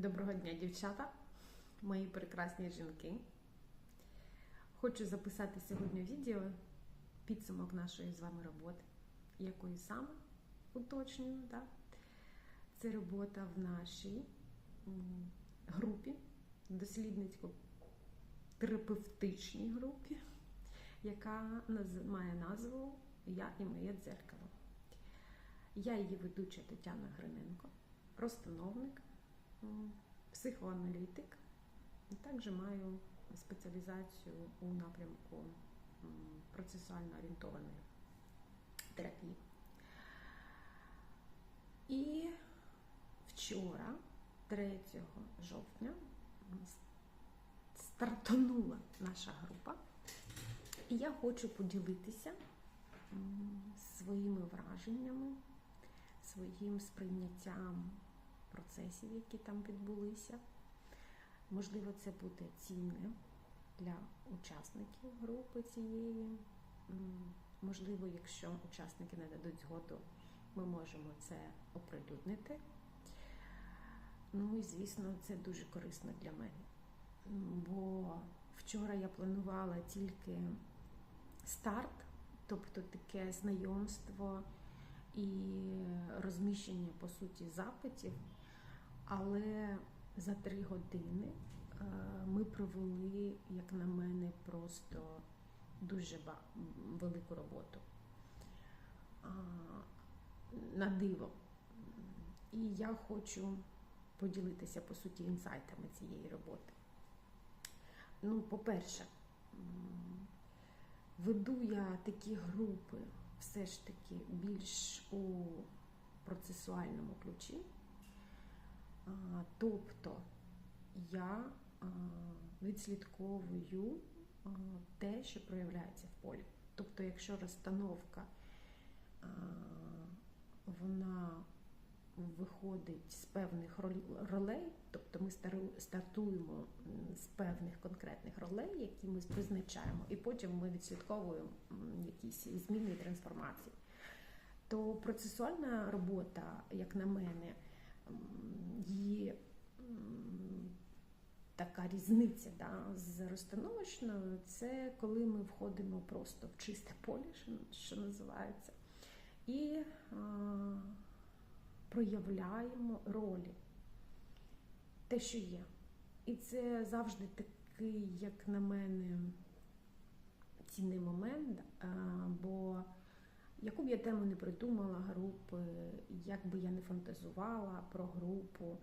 Доброго дня, дівчата, мої прекрасні жінки. Хочу записати сьогодні відео підсумок нашої з вами роботи, якої саме уточнюю, так? Це робота в нашій групі, дослідницько-терапевтичній групі, яка має назву Я і моє дзеркало. Я її ведуча Тетяна Гриненко, розстановник, психоаналітик. Також маю спеціалізацію у напрямку процесуально орієнтованої терапії. І вчора, 3 жовтня, стартанула наша група. І я хочу поділитися своїми враженнями, своїм сприйняттям процесів, які там відбулися. Можливо, це буде цінне для учасників групи цієї. Можливо, якщо учасники не дадуть згоду, ми можемо це оприлюднити. Ну і звісно, це дуже корисно для мене. Бо вчора я планувала тільки старт, тобто таке знайомство і розміщення по суті запитів. Але за три години е, ми провели, як на мене, просто дуже велику роботу на диво. І я хочу поділитися по суті інсайтами цієї роботи. Ну, по-перше, веду я такі групи все ж таки більш у процесуальному ключі. Тобто я відслідковую те, що проявляється в полі. Тобто, якщо розстановка вона виходить з певних ролей, тобто ми стартуємо з певних конкретних ролей, які ми призначаємо, і потім ми відслідковуємо якісь зміни і трансформації. То процесуальна робота, як на мене, м, така різниця да, з розстановочною, це коли ми входимо просто в чисте поле, що називається, і а, проявляємо ролі, те, що є. І це завжди такий, як на мене, цінний момент, а, бо яку б я тему не придумала групи, як би я не фантазувала про групу,